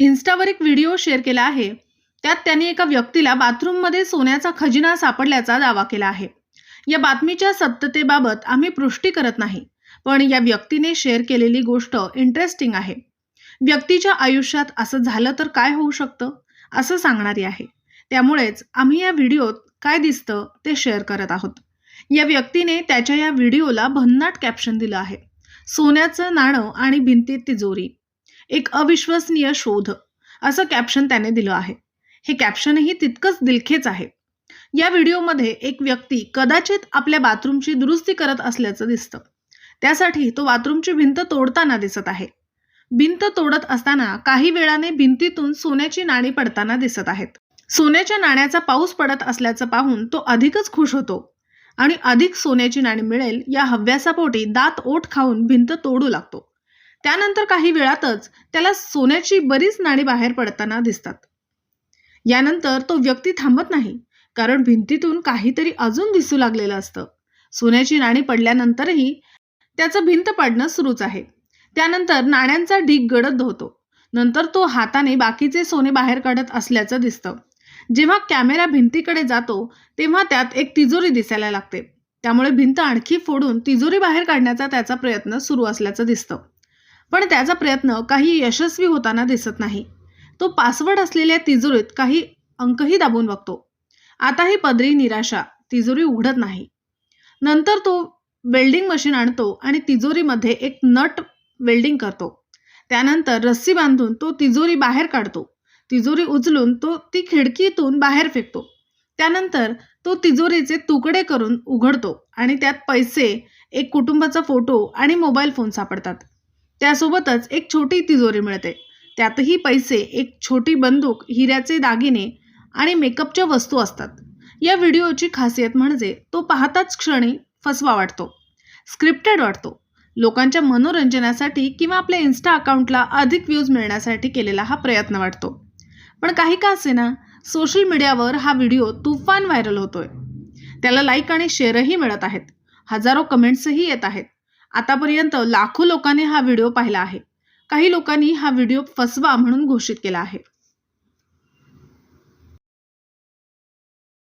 इन्स्टावर एक video share केला आहे. त्यात त्यांनी एका व्यक्तीला बाथरूममध्ये सोन्याचा खजिना सापडल्याचा दावा केला आहे. या बातमीच्या सत्यतेबाबत आम्ही पुष्टी करत नाही पण या व्यक्तीने शेअर केलेली गोष्ट इंटरेस्टिंग आहे. व्यक्तीच्या आयुष्यात असं झालं तर काय होऊ शकतं असं सांगणारी आहे. त्यामुळेच आम्ही या व्हिडिओत काय दिसतं ते शेअर करत आहोत. या व्यक्तीने त्याच्या या व्हिडिओला भन्नाट कॅप्शन दिलं आहे. सोन्याचं नाणं आणि भिंतीत तिजोरी. एक अविश्वसनीय शोध असं कॅप्शन त्याने दिलं आहे. हे कॅप्शनही तितकंच दिलखेच आहे. या व्हिडिओमध्ये एक व्यक्ती कदाचित आपल्या बाथरूमची दुरुस्ती करत असल्याचं दिसतं. त्यासाठी तो बाथरूमची भिंत तोडताना दिसत आहे. भिंत तोडत असताना काही वेळाने भिंतीतून सोन्याची नाणी पडताना दिसत आहेत. सोन्याच्या नाण्याचा पाऊस पडत असल्याचं पाहून तो अधिकच खुश होतो. आणि अधिक सोन्याची नाणी मिळेल या हव्यासापोटी दात ओठ खाऊन भिंत तोडू लागतो. त्यानंतर काही वेळातच त्याला सोन्याची बरीच नाणी बाहेर पडताना दिसतात. यानंतर तो व्यक्ती थांबत नाही कारण भिंतीतून काहीतरी अजून दिसू लागलेलं असतं. सोन्याची नाणी पडल्यानंतरही त्याचं भिंत पडणं सुरूच आहे. त्यानंतर नाण्यांचा ढीग गडद होतो. नंतर तो हाताने बाकीचे सोने बाहेर काढत असल्याचं दिसतं. जेव्हा कॅमेरा भिंतीकडे जातो तेव्हा त्यात एक तिजोरी दिसायला लागते. त्यामुळे भिंत आणखी फोडून तिजोरी बाहेर काढण्याचा त्याचा प्रयत्न सुरू असल्याचं दिसतं. पण त्याचा प्रयत्न काही यशस्वी होताना दिसत नाही. तो पासवर्ड असलेल्या तिजोरीत काही अंकही दाबून बघतो. आताही पदरी निराशा तिजोरी उघडत नाही. नंतर तो वेल्डिंग मशीन आणतो आणि तिजोरीमध्ये एक नट वेल्डिंग करतो. त्यानंतर रस्सी बांधून तो तिजोरी बाहेर काढतो. तिजोरी उचलून तो ती खिडकीतून बाहेर फेकतो. त्यानंतर तो तिजोरीचे तुकडे करून उघडतो आणि त्यात पैसे एक कुटुंबाचा फोटो आणि मोबाईल फोन सापडतात. त्यासोबतच एक छोटी तिजोरी मिळते. त्यातही पैसे एक छोटी बंदूक हिऱ्याचे दागिने आणि मेकअपच्या वस्तू असतात. या व्हिडिओची खासियत म्हणजे तो पाहताच क्षणी फसवा वाटतो. स्क्रिप्टेड वाटतो. लोकांच्या मनोरंजनासाठी किंवा आपल्या इन्स्टा अकाउंटला अधिक व्ह्यूज मिळण्यासाठी केलेला हा प्रयत्न वाटतो. पण काही का असेना सोशल मीडियावर हा व्हिडिओ तुफान व्हायरल होतोय. त्याला लाईक आणि शेअरही मिळत आहेत. हजारो कमेंट्सही येत आहेत. आतापर्यंत लाखो लोकांनी हा व्हिडिओ पाहिला आहे. काही लोकांनी हा व्हिडिओ फसवा म्हणून घोषित केला आहे.